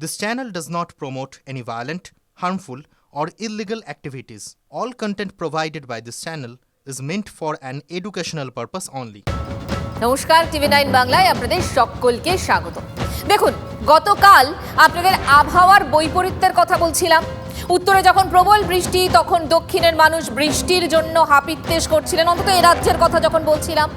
This channel does not promote any violent, harmful, or illegal activities. All content provided by this channel is meant for an educational purpose only. নমস্কার TV nine বাংলায় আপনাদের সকলকে স্বাগত দেখুন গতকাল আপনাদের আবহাওয়ার বৈপরীত্যের কথা বলছিলাম উত্তরে যখন প্রবল বৃষ্টি তখন দক্ষিণের মানুষ বৃষ্টির জন্য হাপিত্তেশ করছিলেন অন্তত এ রাজ্যের কথা যখন বলছিলাম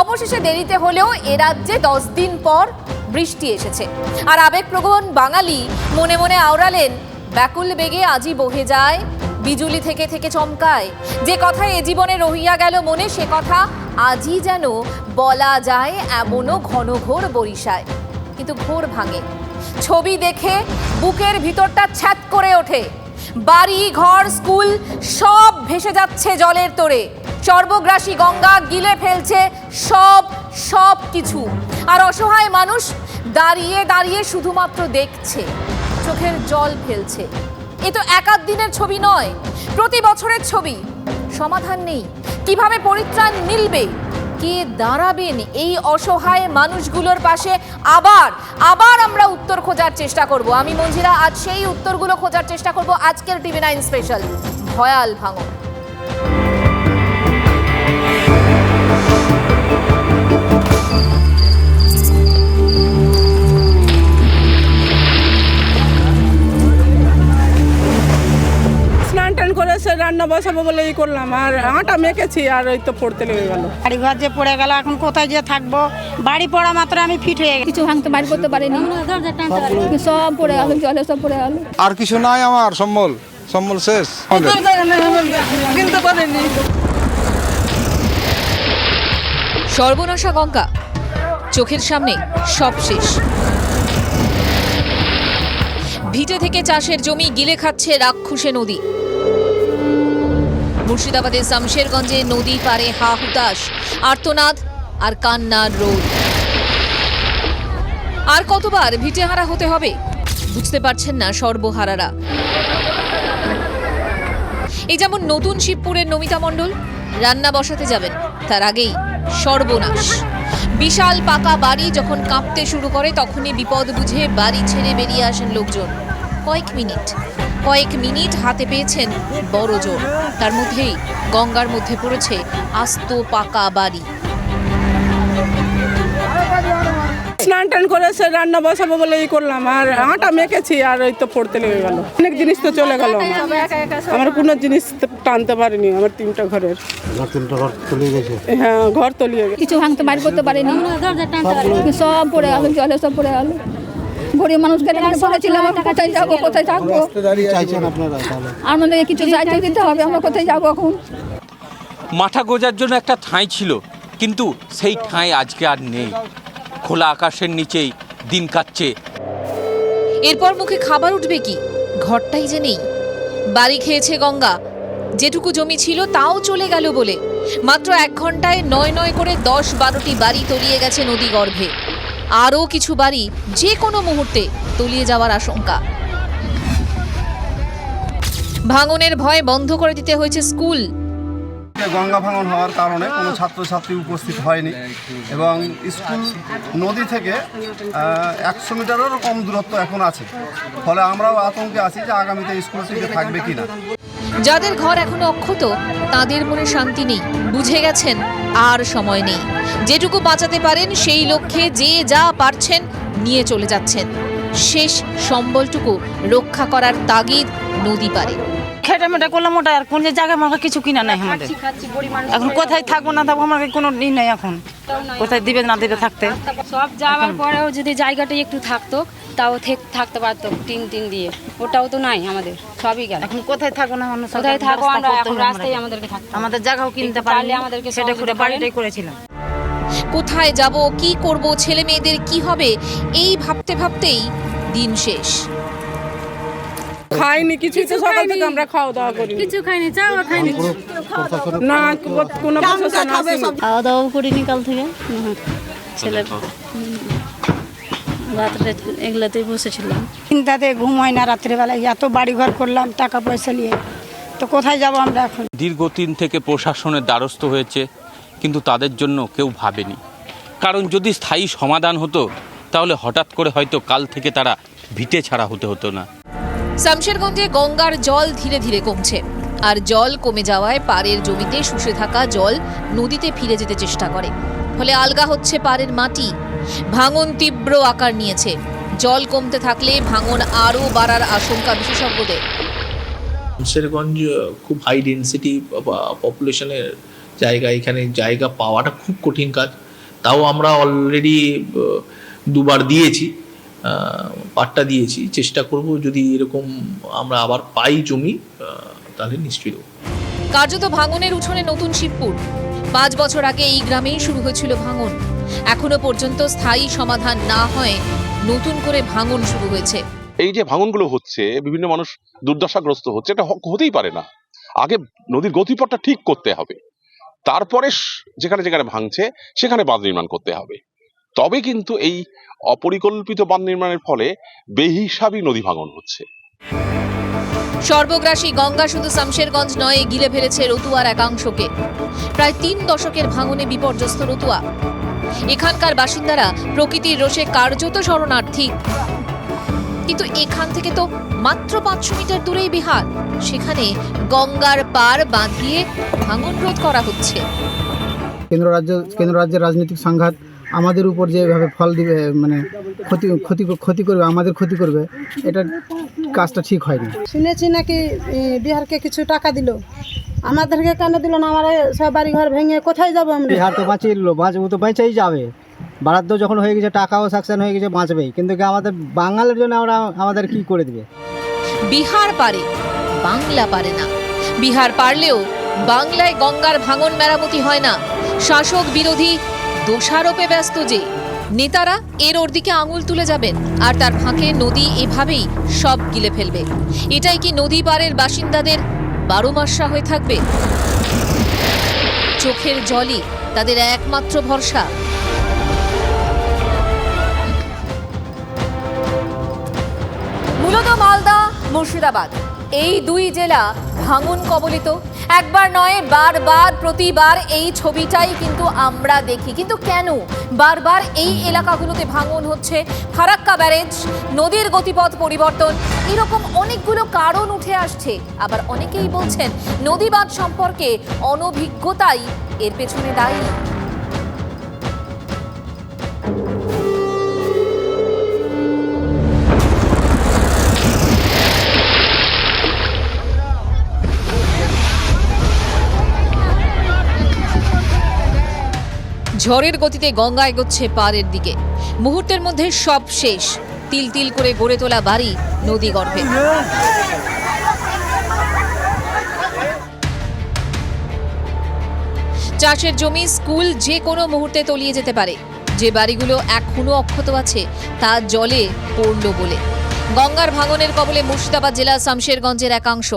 অবশেষে দেরিতে হলেও এ রাজ্যে দশ দিন পর বৃষ্টি এসেছে। আর আবেগপ্রবণ বাঙালি মনে মনে আওড়ালেন, ব্যাকুল বেগে আজই বহে যায়, বিজুলি থেকে থেকে চমকায়। যে কথা এ জীবনে রহিয়া গেল মনে, সে কথা আজই যেন বলা যায় এমনও ঘন ঘোর বরিশায়। কিন্তু ঘোর ভাঙে। ছবি দেখে বুকের ভিতরটা ছ্যাত করে ওঠে। বাড়ি, ঘর, স্কুল, সব ভেসে যাচ্ছে জলের তোড়ে। সর্বগ্রাসী গঙ্গা গিলে ফেলছে সব সব কিছু। আর অসহায় মানুষ দাঁড়িয়ে দাঁড়িয়ে শুধুমাত্র দেখছে। চোখের জল ফেলছে। এ তো এক আধ দিনের ছবি নয়, প্রতি বছরের ছবি। সমাধান নেই। কীভাবে পরিত্রাণ মিলবে? কে দাঁড়াবেন এই অসহায় মানুষগুলোর পাশে? আবার আবার আমরা উত্তর খোঁজার চেষ্টা করব। আমি মঞ্জিরা, আজ সেই উত্তরগুলো খোঁজার চেষ্টা করব আজকের টিভি নাইন স্পেশাল। ভয়াল ভাঙন। রান্না বসাবো বলে ই করলাম। আর আটা মেখেছি আর ওই তো পড়তে লেগে গেল। বাড়ি ঘর যে পড়ে গেল এখন কোথায় যে থাকব? বাড়ি পড়া মাত্র আমি ফিট হয়ে গেছি। কিছু ভাঙতে বাইর করতে পারিনি। সব পড়ে গেল জলে সব পড়ে গেল। আর কিছু নাই আমার সম্বল। সম্বল শেষ। আমাদের। সর্বনাশা গঙ্গা চোখের সামনে সব শেষ। ভিটে থেকে চাষের জমি গিলে খাচ্ছে রাক্ষসে নদী। মুর্শিদাবাদের শামশেরগঞ্জে নদী পারে হা হুতাশ আর্তনাদ আর কান্নার রোদ। আর কতবার ভিটেহারা হতে হবে? বুঝতে পারছেন না সর্বহারারা। এই যেমন নতুন শিবপুরের নমিতা মণ্ডল, রান্না বসাতে যাবেন, তার আগেই সর্বনাশ। বিশাল পাকা বাড়ি যখন কাঁপতে শুরু করে, তখনই বিপদ বুঝে বাড়ি ছেড়ে বেরিয়ে আসেন লোকজন। কয়েক মিনিট। কয়েক মিনিট হাতে পেয়েছেন বড় জোর। তার মধ্যেই গঙ্গার মধ্যে পড়েছে আস্ত পাকা বাড়ি। স্নান টান করে সে রান্না বসাবো বলে ই করলাম আর আটা মেখেছি আর ওই তো পড়তে লেগে গেল। অনেক জিনিস তো চলে গেল। আমার কোনো জিনিস তো টানতে পারিনি আমার তিনটা ঘরের। হ্যাঁ ঘর তলিয়ে গেছে। কিছু ভাঙতে বাইর করতে পারিনি। সব পড়ে গেল জলে সব পড়ে গেল। গরিব মানুষ গেলে মানে বলেছিলাম আমরা কোথায় যাব কোথায় থাকব? কি চাইছেন আপনারা তাহলে। আমাদের কিছু সাহায্য দিতে হবে আমরা কোথায় যাব এখন? মাথা গোজার জন্য একটা ঠাঁই ছিল কিন্তু সেই ঠাঁই আজকে আর নেই। খোলা আকাশের নিচেই দিন কাটছে। এরপর মুখে খাবার উঠবে কি? ঘরটাই যে নেই। বাড়ি খেয়েছে গঙ্গা। যেটুকু জমি ছিল তাও চলে গেল বলে। মাত্র এক ঘন্টায় নয় নয় করে দশ বারোটি বাড়ি তলিয়ে গেছে নদী গর্ভে। আরও কিছু বাড়ি যে কোনো মুহূর্তে তলিয়ে যাওয়ার আশঙ্কা। ভাঙনের ভয় বন্ধ করে দিতে হয়েছে স্কুল। গঙ্গা ভাঙন হওয়ার কারণে কোনো ছাত্রছাত্রী উপস্থিত হয়নি এবং স্কুল নদী থেকে একশো মিটারেরও কম দূরত্ব এখন আছে। ফলে আমরাও আতঙ্কে আছি যে আগামীতে স্কুল থেকে থাকবে কিনা। যাদের ঘর এখনও অক্ষত তাদের মনে শান্তি নেই। বুঝে গেছেন আর সময় নেই। যেটুকু বাঁচাতে পারেন সেই লক্ষ্যে যে যা পারছেন নিয়ে চলে যাচ্ছেন। শেষ সম্বলটুকু রক্ষা করার তাগিদ নদী পারে। খেটে মেটে করলাম ওটা আর কোন যে জায়গায় আমাকে কিছু কিনা নাই আমাদের। এখন কোথায় থাকব না থাকব আমাকে কোনো ই নেই এখন। কোথায় দিবে না দিবে থাকতে। সব যাওয়ার পরেও যদি জায়গাটা একটু থাকতো তাও থেক- থাকতে পারতো টিন টিন দিয়ে। ওটাও তো নাই আমাদের সবই গেল। এখন কোথায় থাকব না মানুষ কোথায় থাকো আমরা এখন রাস্তায় আমাদেরকে থাকতে আমাদের জায়গাও কিনতে পারলে আমাদেরকে সেটা করে বাড়িটাই করেছিলাম। কোথায় যাব কি করব ছেলে মেয়েদের কি হবে এই ভাবতে ভাবতেই দিন শেষ। খাইনি কিছুই তো সকাল থেকে আমরা খাওয়া দাওয়া করি। কিছু খাইনি চাও খাইনি। না কোনো খাওয়া দাওয়া করিনি কাল থেকে। ছেলে রাত্রে এগুলাতেই বসেছিলাম। চিন্তাতে ঘুম হয় না রাত্রেবেলায় এত বাড়ি ঘর করলাম টাকা পয়সা নিয়ে। তো কোথায় যাব আমরা এখন? দীর্ঘদিন থেকে প্রশাসনের দ্বারস্থ হয়েছে কিন্তু তাদের জন্য কেউ ভাবেনি। কারণ যদি স্থায়ী সমাধান হতো তাহলে হঠাৎ করে হয়তো কাল থেকে তারা ভিটে ছাড়া হতে হতো না। শামশেরগঞ্জে গঙ্গার জল ধীরে ধীরে কমছে। আর জল কমে যাওয়ায় পাড়ের জমিতে শুষে থাকা জল নদীতে ফিরে যেতে চেষ্টা করে। ফলে আলগা হচ্ছে পাড়ের মাটি। ভাঙন তীব্র আকার নিয়েছে। জল কমতে থাকলে ভাঙন আরও বাড়ার আশঙ্কা বিশেষজ্ঞদের। শামশেরগঞ্জ খুব হাই ডেন্সিটি পপুলেশনের জায়গা। এখানে জায়গা পাওয়াটা খুব কঠিন কাজ। তাও আমরা অলরেডি দুবার দিয়েছি। পাট্টা দিয়েছি। চেষ্টা করব যদি এরকম আমরা আবার পাই জমি তাহলে নিশ্চয়ই দেবো। কার্যত ভাঙনের উঠোনে নতুন শিবপুর। পাঁচ বছর আগে এই গ্রামেই শুরু হয়েছিল ভাঙন। এখনও পর্যন্ত স্থায়ী সমাধান না হয় নতুন করে ভাঙন শুরু হয়েছে। এই যে ভাঙনগুলো হচ্ছে বিভিন্ন মানুষ দুর্দশাগ্রস্ত হচ্ছে এটা হতেই পারে না। আগে নদীর গতিপথটা ঠিক করতে হবে। তারপরে যেখানে যেখানে ভাঙছে সেখানে বাঁধ নির্মাণ করতে হবে। তবে কিন্তু এই অপরিকল্পিত বাঁধ নির্মাণের ফলে বেহিসাবি নদী ভাঙন হচ্ছে। সর্বগ্রাসী গঙ্গা শুধু শামশেরগঞ্জ নয় গিলে ফেলেছে রতুয়ার একাংশকে। প্রায় তিন দশকের ভাঙনে বিপর্যস্ত রতুয়া। এখানকার বাসিন্দারা প্রকৃতির রোষে কার্যত শরণার্থী। কিন্তু এখান থেকে তো মাত্র পাঁচশো মিটার দূরেই বিহার। সেখানে গঙ্গার পার বাঁধিয়ে ভাঙন রোধ করা হচ্ছে। কেন্দ্র রাজ্য কেন্দ্র রাজ্যের রাজনৈতিক সংঘাত আমাদের উপর যেভাবে ফল দিবে মানে ক্ষতি ক্ষতি ক্ষতি করবে আমাদের ক্ষতি করবে এটা কাজটা ঠিক হয়নি। শুনেছি নাকি বিহারকে কিছু টাকা দিল। আমাদেরকে কেন দিল না? আমার সব বাড়ি ঘর ভেঙে কোথায় যাব আমরা? বিহার তো বাঁচিয়ে নিল বাঁচবো তো বেঁচেই যাবে। বরাদ্দ যখন হয়ে গেছে টাকাও সাকশন হয়ে গেছে বাঁচবেই। কিন্তু কি আমাদের বাঙালির জন্য আমরা আমাদের কি করে দিবে? বিহার পারে বাংলা পারে না। বিহার পারলেও বাংলায় গঙ্গার ভাঙন মেরামতি হয় না। শাসক বিরোধী দোষারোপে ব্যস্ত যে নেতারা এর ওর দিকে আঙুল তুলে যাবেন আর তার ফাঁকে নদী এভাবেই সব গিলে ফেলবে। এটাই কি নদী পাড়ের বাসিন্দাদের বারো মাসা হয়ে থাকবে। চোখের জলই তাদের একমাত্র ভরসা। মূলত মালদা, মুর্শিদাবাদ। এই দুই জেলা ভাঙন কবলিত। একবার নয়, বারবার, প্রতিবার এই ছবিটাই কিন্তু আমরা দেখি। কিন্তু কেন? বারবার এই এলাকাগুলোতে ভাঙন হচ্ছে, ফারাক্কা ব্যারেজ, নদীর গতিপথ পরিবর্তন, এরকম অনেকগুলো কারণ উঠে আসছে। আবার অনেকেই বলছেন, নদীবাদ সম্পর্কে অনভিজ্ঞতাই এর পেছনে দায়ী। ঝড়ের গতিতে গঙ্গা এগোচ্ছে পাড়ের দিকে। মুহূর্তের মধ্যে সব শেষ। তিল তিল করে গড়ে তোলা বাড়ি নদী গর্ভে। চাষের জমি, স্কুল যে কোনো মুহূর্তে তলিয়ে যেতে পারে। যে বাড়িগুলো এখনও অক্ষত আছে, তা জলে পড়ল বলে। গঙ্গার ভাঙনের কবলে মুর্শিদাবাদ জেলা শামশেরগঞ্জের একাংশ।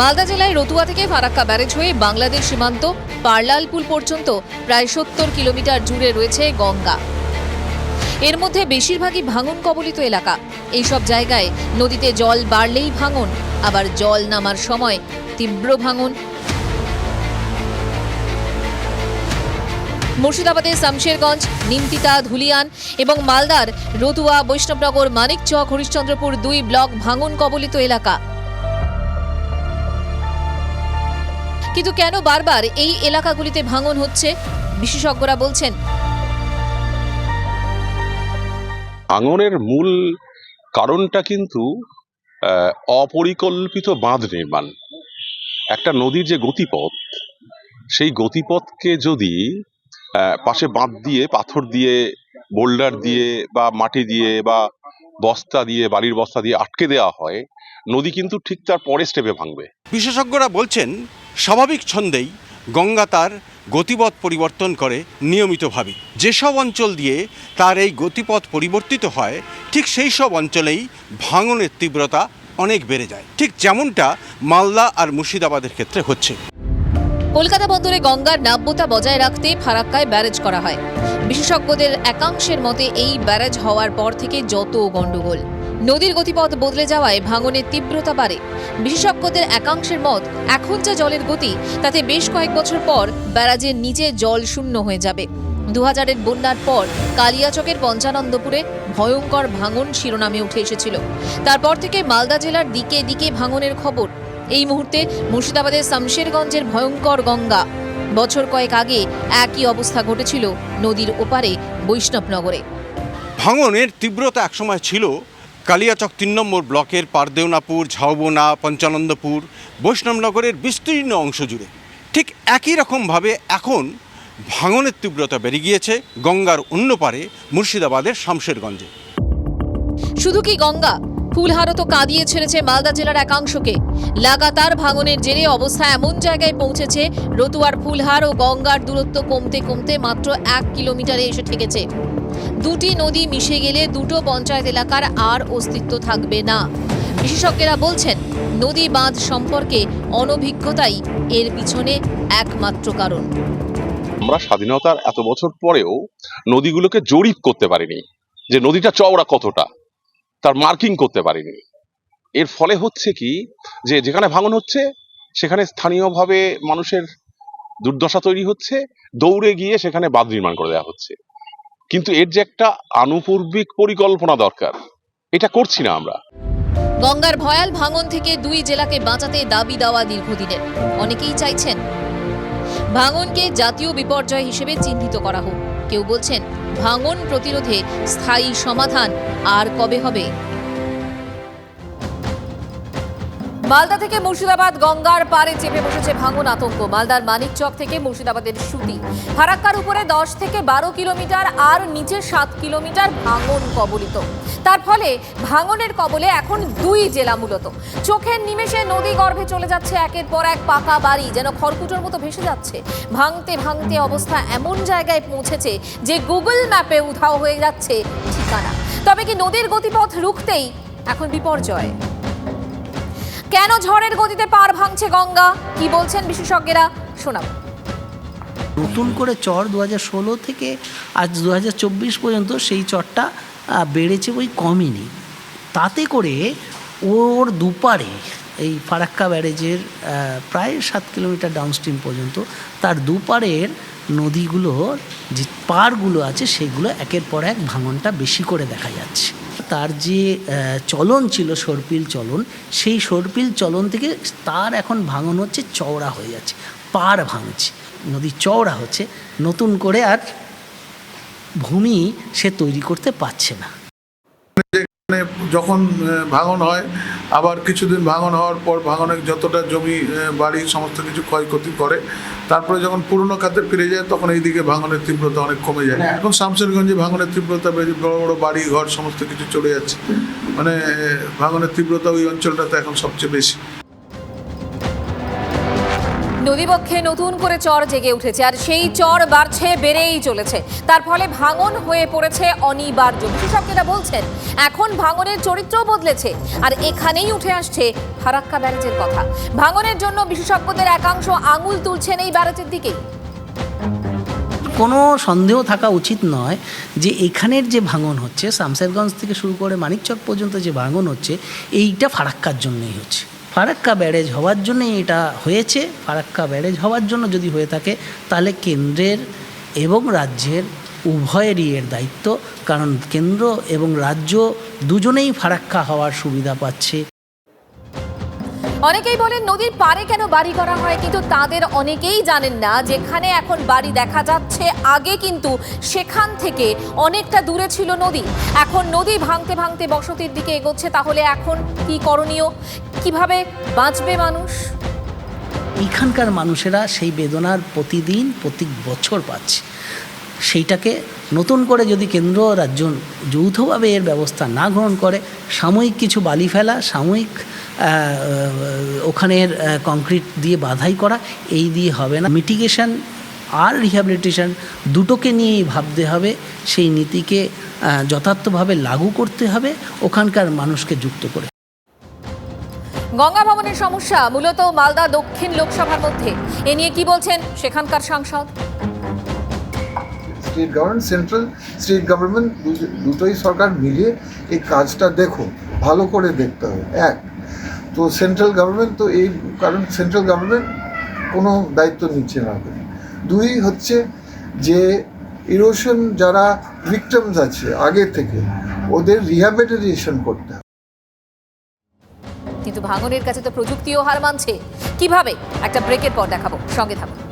মালদা জেলায় রতুয়া থেকে ফারাক্কা ব্যারেজ হয়ে বাংলাদেশ সীমান্ত পার্লালপুল পর্যন্ত প্রায় সত্তর কিলোমিটার জুড়ে রয়েছে গঙ্গা। এর মধ্যে বেশিরভাগই ভাঙন কবলিত এলাকা। এইসব জায়গায় নদীতে জল বাড়লেই ভাঙন, আবার জল নামার সময় তীব্র ভাঙন। মুর্শিদাবাদের শামশেরগঞ্জ, নিমতিতা, ধুলিয়ান এবং মালদার রতুয়া, বৈষ্ণবনগর, মানিকচক, হরিশ্চন্দ্রপুর দুই ব্লক ভাঙন কবলিত এলাকা। কিন্তু কেন বারবার এই এলাকাগুলিতে ভাঙন হচ্ছে? বিশেষজ্ঞরা বলছেন ভাঙনের মূল কারণটা কিন্তু অপরিকল্পিত বাঁধ নির্মাণ। একটা নদীর যে গতিপথ সেই গতিপথকে যদি পাশে বাঁধ দিয়ে পাথর দিয়ে বোল্ডার দিয়ে বা মাটি দিয়ে বা বস্তা দিয়ে বালির বস্তা দিয়ে আটকে দেওয়া হয় নদী কিন্তু ঠিক তার পরের স্টেপে ভাঙবে। বিশেষজ্ঞরা বলছেন স্বাভাবিক ছন্দেই গঙ্গা তার গতিপথ পরিবর্তন করে নিয়মিতভাবে। যেসব অঞ্চল দিয়ে তার এই গতিপথ পরিবর্তিত হয়, ঠিক সেই সব অঞ্চলেই ভাঙনের তীব্রতা অনেক বেড়ে যায়। ঠিক যেমনটা মালদা আর মুর্শিদাবাদের ক্ষেত্রে হচ্ছে। কলকাতা বন্দরে গঙ্গার নাব্যতা বজায় রাখতে ফারাক্কায় ব্যারেজ করা হয়। বিশেষজ্ঞদের একাংশের মতে এই ব্যারেজ হওয়ার পর থেকে যত গন্ডগোল নদীর গতিপথ বদলে যাওয়ায় ভাঙনের তীব্রতা বাড়ে। বিশেষজ্ঞদের একাংশের মত, এখন যা জলের গতি, তাতে বেশ কয়েক বছর পর ব্যারাজের নিচে জল শূন্য হয়ে যাবে। দু হাজারের বন্যার পর কালিয়াচকের পঞ্চানন্দপুরে ভয়ঙ্কর ভাঙন শিরোনামে উঠে এসেছিল। তারপর থেকে মালদা জেলার দিকে দিকে ভাঙনের খবর। এই মুহূর্তে মুর্শিদাবাদের শামশেরগঞ্জের ভয়ঙ্কর গঙ্গা। বছর কয়েক আগে একই অবস্থা ঘটেছিল নদীর ওপারে বৈষ্ণবনগরে। ভাঙনের তীব্রতা একসময় ছিল কালিয়াচক তিন নম্বর ব্লকের পারদেওনাপুর, ঝাউবোনা, পঞ্চানন্দপুর, বৈষ্ণবনগরের বিস্তীর্ণ অংশ জুড়ে। ঠিক একই রকমভাবে এখন ভাঙনের তীব্রতা বেড়ে গিয়েছে গঙ্গার অন্য পারে মুর্শিদাবাদের শামশেরগঞ্জে। শুধু কি গঙ্গা? ফুলহারও তো কাঁদিয়ে ছেড়েছে মালদা জেলার একাংশকে। লাগাতার ভাঙনের জেরে অবস্থা এমন জায়গায় পৌঁছেছে, রতুয়ার ফুলহার ও গঙ্গার দূরত্ব কমতে কমতে মাত্র এক কিলোমিটারে এসে ঠেকেছে। দুটি নদী মিশে গেলে দুটো পঞ্চায়েত এলাকার আর অস্তিত্ব থাকবে না। বিশেষজ্ঞরা বলছেন, নদী বাঁধ সম্পর্কে অনভিজ্ঞতাই এর পিছনে একমাত্র কারণ। আমরা স্বাধীনতার এত বছর পরেও নদীগুলোকে জরিপ করতে পারিনি যে নদীটা চওড়া কতটা। তার মার্কিং করতে পারিনি। এর ফলে হচ্ছে কি যে যেখানে ভাঙন হচ্ছে, সেখানে স্থানীয়ভাবে মানুষের দুর্দশা তৈরি হচ্ছে, দৌড়ে গিয়ে সেখানে বাঁধ নির্মাণ করে দেওয়া হচ্ছে। কিন্তু এর যে একটা আনুপূর্বিক পরিকল্পনা দরকার, এটা করছি না আমরা। গঙ্গার ভয়াল ভাঙন থেকে দুই জেলাকে বাঁচাতে দাবি দেওয়া দীর্ঘদিনের। অনেকেই চাইছেন ভাঙনকে জাতীয় বিপর্যয় হিসেবে চিহ্নিত করা হোক। কেউ বলছেন ভাঙন প্রতিরোধে স্থায়ী সমাধান আর কবে হবে? মালদা থেকে মুর্শিদাবাদ গঙ্গার পারে চেপে বসেছে ভাঙন আতঙ্ক। মালদার মানিকচক থেকে মুর্শিদাবাদের সুতি ফারাক্কার উপরে দশ থেকে বারো কিলোমিটার আর নিচে সাত কিলোমিটার ভাঙন কবলিত। তার ফলে ভাঙনের কবলে এখন দুই জেলা মূলত। চোখের নিমেষে নদী গর্ভে চলে যাচ্ছে একের পর এক পাকা বাড়ি, যেন খড়কুটোর মতো ভেসে যাচ্ছে। ভাঙতে ভাঙতে অবস্থা এমন জায়গায় পৌঁছেছে যে গুগল ম্যাপে উধাও হয়ে যাচ্ছে ঠিকানা। তবে কি নদীর গতিপথ রুখতেই এখন বিপর্যয়? কেন ঝড়ের গতিতে পার ভাঙছে গঙ্গা? কি বলছেন বিশেষজ্ঞরা? শোনাব। নতুন করে চর দু ষোলো থেকে আজ দু হাজার চব্বিশ পর্যন্ত সেই চরটা বেড়েছে বই কমেনি। তাতে করে ওর দুপারে এই ফারাক্কা ব্যারেজের প্রায় সাত কিলোমিটার ডাউনস্ট্রিম পর্যন্ত, তার দুপারের নদীগুলোর যে পারগুলো আছে সেগুলো একের পর এক ভাঙনটা বেশি করে দেখা যাচ্ছে। তার যে চলন ছিল সর্পিল চলন, সেই সর্পিল চলন থেকে তার এখন ভাঙন হচ্ছে, চওড়া হয়ে যাচ্ছে পার ভাঙছে, নদী চওড়া হচ্ছে, নতুন করে আর ভূমি সে তৈরি করতে পারছে না। মানে যখন ভাঙন হয় আবার কিছুদিন ভাঙন হওয়ার পর ভাঙনের যতটা জমি বাড়ি সমস্ত কিছু ক্ষয়ক্ষতি করে তারপরে যখন পুরনো খাতে ফিরে যায় তখন এই দিকে ভাঙনের তীব্রতা অনেক কমে যায়। এখন শামসেরগঞ্জে ভাঙনের তীব্রতা বেশি বড় বড় বাড়ি ঘর সমস্ত কিছু চলে যাচ্ছে। মানে ভাঙনের তীব্রতা ওই অঞ্চলটাতে এখন সবচেয়ে বেশি। নদীবক্ষে নতুন করে চর জেগে উঠেছে, আর সেই চর বাড়ছে, বেড়েই চলেছে। তার ফলে ভাঙন হয়ে পড়েছে অনিবার্য। বিশেষজ্ঞরা বলছেন, এখন ভাঙনের চরিত্রও বদলেছে, আর এখানেই উঠে আসছে ফারাক্কা ব্যারেজের কথা। ভাঙনের জন্য বিশেষজ্ঞদের একাংশ আঙুল তুলছেন এই ব্যারেজের দিকেই কোনো সন্দেহ থাকা উচিত নয় যে এখানের যে ভাঙন হচ্ছে, শামশেরগঞ্জ থেকে শুরু করে মানিকচক পর্যন্ত যে ভাঙন হচ্ছে, এইটা ফারাক্কার জন্যই হচ্ছে। ফারাক্কা ব্যারেজ হওয়ার জন্যই এটা হয়েছে। ফারাক্কা ব্যারেজ হওয়ার জন্য যদি হয়ে থাকে, তাহলে কেন্দ্রের এবং রাজ্যের উভয়েরই এর দায়িত্ব, কারণ কেন্দ্র এবং রাজ্য দুজনেই ফারাক্কা হওয়ার সুবিধা পাচ্ছে। অনেকেই বলেন নদীর পারে কেন বাড়ি করা হয়, কিন্তু তাদের অনেকেই জানেন না, যেখানে এখন বাড়ি দেখা যাচ্ছে আগে কিন্তু সেখান থেকে অনেকটা দূরে ছিল নদী। এখন নদী ভাঙতে ভাঙতে বসতির দিকে এগোচ্ছে, তাহলে এখন কি করণীয়? কীভাবে বাঁচবে মানুষ? এখানকার মানুষেরা সেই বেদনার প্রতিদিন, প্রতি বছর পাচ্ছে। সেইটাকে নতুন করে যদি কেন্দ্র রাজ্য যৌথভাবে এর ব্যবস্থা না গ্রহণ করে, সাময়িক কিছু বালি ফেলা, সাময়িক ওখানের কংক্রিট দিয়ে বাধাই করা, এই দিয়ে হবে না। মিটিগেশন আর রিহ্যাবিলিটেশন দুটোকে নিয়েই ভাবতে হবে, সেই নীতিকে যথার্থভাবে লাগু করতে হবে, ওখানকার মানুষকে যুক্ত করে। গঙ্গা ভবনের সমস্যা মূলত মালদা দক্ষিণ লোকসভার মধ্যে। এ নিয়ে কি বলছেন সেখানকার সাংসদ? State government central state government দুটোই সরকার মিলিয়ে এই কাজটা দেখো, ভালো করে দেখতে হবে। এক, তো সেন্ট্রাল গভর্নমেন্ট তো এই কারণ সেন্ট্রাল গভর্নমেন্ট কোনো দায়িত্ব নিচ্ছে না দুই হচ্ছে যে ইরোশন যারা ভিকটিমস আছে, আগে থেকে, ওদের রিহ্যাবিলিটেশন করতে হবে। কিন্তু ভাঙনের কাছে তো প্রযুক্তিও হার মানছে। কীভাবে? একটা ব্রেকের পর দেখাবো। সঙ্গে থাকুন।